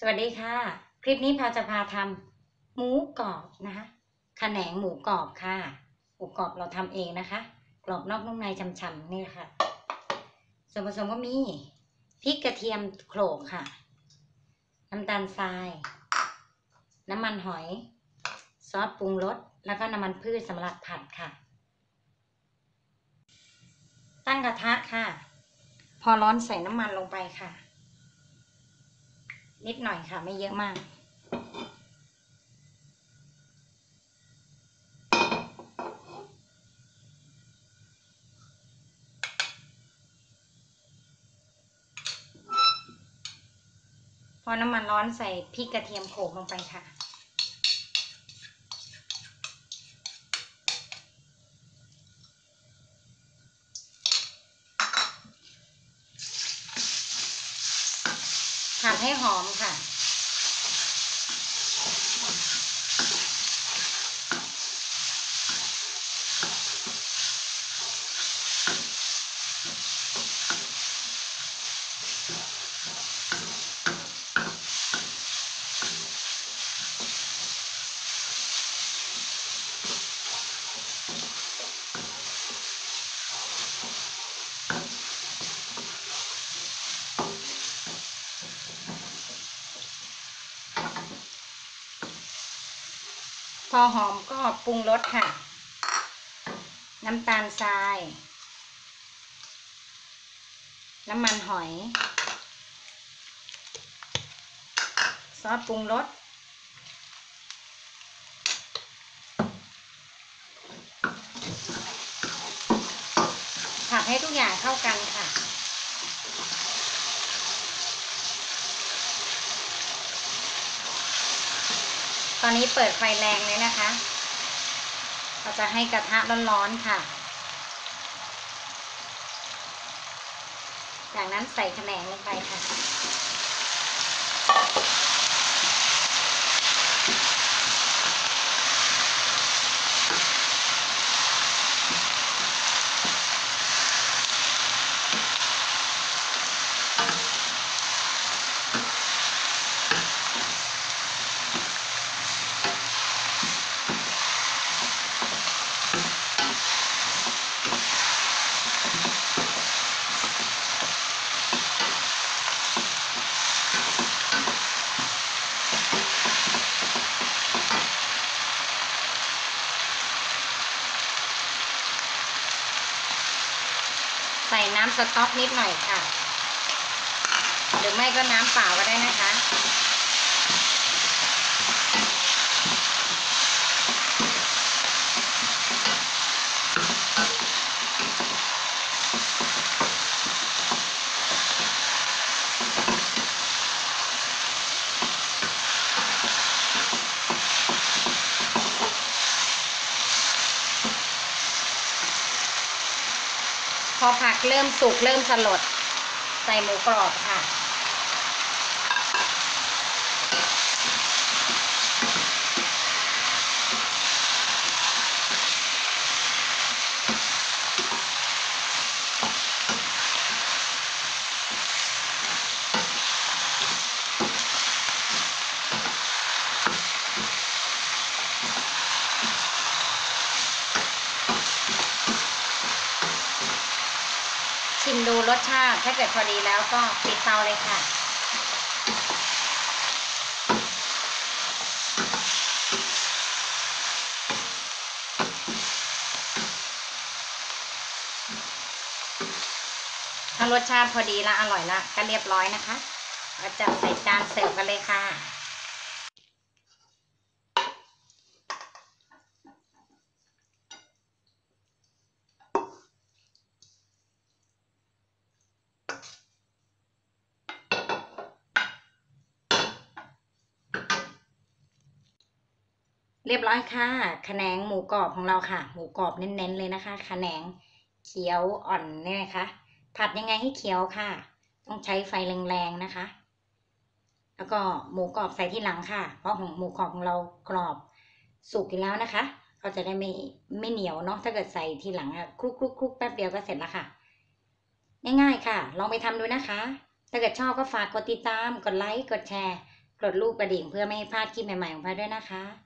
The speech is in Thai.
สวัสดีค่ะ คลิปนี้พาจะพาทำหมูกรอบนะคะขแขนงหมูกรอบค่ะ หมูกรอบเราทำเองนะคะ กรอบนอกนุ่มในช่ำๆนี่ค่ะ ส่วนผสมก็มีพริกกระเทียมโขลกค่ะ น้ำตาลทราย น้ำมันหอย ซอสปรุงรส แล้วก็น้ำมันพืชสำหรับผัดค่ะ ตั้งกระทะค่ะ พอร้อนใส่น้ำมันลงไปค่ะ นิดหน่อยค่ะไม่เยอะมาก พอน้ำมันร้อนใส่พริกกระเทียมโขลกลงไปค่ะ ผัดให้หอมค่ะ อหอมก็ปรุงรสค่ะ น้ำตาลทราย น้ำมันหอย ซอสปรุงรสผัดให้ทุกอย่างเข้ากันค่ะ อนนี้เปิดไฟแรงเลยนะคะ เราจะให้กระทะร้อนๆค่ะ จากนั้นใส่แขนงลงไปค่ะ ใส่น้ำสต๊อกนิดหน่อยค่ะ หรือไม่ก็น้ำเปล่าก็ได้นะคะ พอผักเริ่มสุกเริ่มสลด ใส่หมูกรอบค่ะ ชิ มดูรสชาติถ้าเกิดพอดีแล้วก็ปิดเตาเลยค่ะ ถ้ารสชาติพอดีและอร่อยละก็เรียบร้อยนะคะเราจะใส่จานเสิร์ฟกันเลยค่ะ เรียบร้อยค่ะขนงหมูกรอบของเราค่ะ หมูกรอบเน้นๆเลยนะคะขนงเขียวอ่อนเนี่ยนะคะผัดยังไงให้เขียวค่ะ ต้องใช้ไฟแรงๆนะคะ แล้วก็หมูกรอบใส่ที่หลังค่ะ เพราะของหมูกรอบของเรากรอบสุกอยู่แล้วนะคะ ก็จะได้ไม่ไม่เหนียวเนาะถ้าเกิดใส่ทีหลังอะคลุกคลุกคลุกแป๊บเดียวก็เสร็จแล้วค่ะ ง่ายๆค่ะ ลองไปทำดูนะคะ ถ้าเกิดชอบก็ฝากกดติดตาม กดไลค์ กดแชร์ กดรูปกระดิ่งเพื่อไม่ให้พลาดคลิปใหม่ๆของพาด้วยนะคะ